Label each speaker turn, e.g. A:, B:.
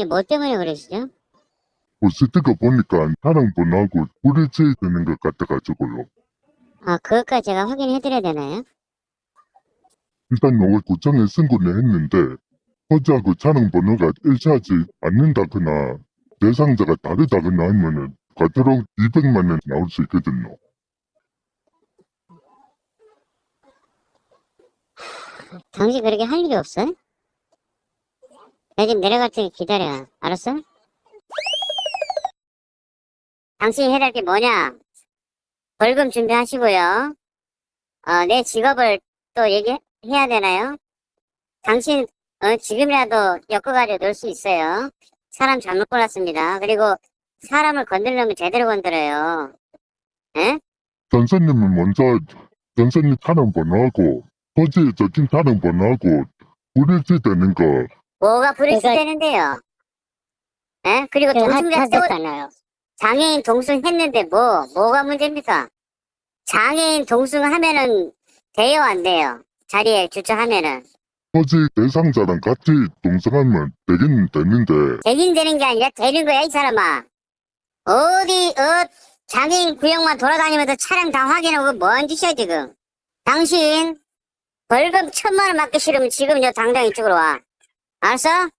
A: 이게 뭐 때문에 그러시죠?
B: 스티커 보니까 차량 번호하고 불일치 되는 것 같아가지고요.
A: 아, 그것까지 제가 확인해드려야 되나요?
B: 일단 오늘 구청에 신고를 했는데 허지하고 차량 번호가 일치하지 않는다거나 대상자가 다르다거나 하면은 과태료 200만 원 나올 수 있거든요.
A: 당신 그렇게 할 일이 없어? 나 지금 내려갈 테니 기다려. 알았어? 당신이 해야 할게 뭐냐? 벌금 준비하시고요. 어, 내 직업을 또 얘기해야 되나요? 당신, 어, 지금이라도 엮어가지고 놀 수 있어요. 사람 잘못 골랐습니다. 그리고 사람을 건드리려면 제대로 건드려요. 에?
B: 전사님은 먼저 전사님 차량 번호하고 허지에 적힌 차량 번호하고 불일치 되는 거
A: 뭐가 불일치
C: 제가-
A: 되는데요? 에? 그리고 동승자 세워
C: 하셨잖아요.
A: 장애인 동승했는데 뭐 뭐가 문제입니까? 장애인 동승하면은 돼요 안 돼요? 자리에 주차하면은
B: 허지 대상자랑 같이 동승하면 되긴 되는데
A: 되긴 되는 게 아니라 되는 거야 이 사람아. 어디 어 장애인 구역만 돌아다니면서 차량 다 확인하고 뭐한 짓이야 지금? 당신 벌금 천만 원 맞기 싫으면 지금 여 당장 이쪽으로 와. 알았어?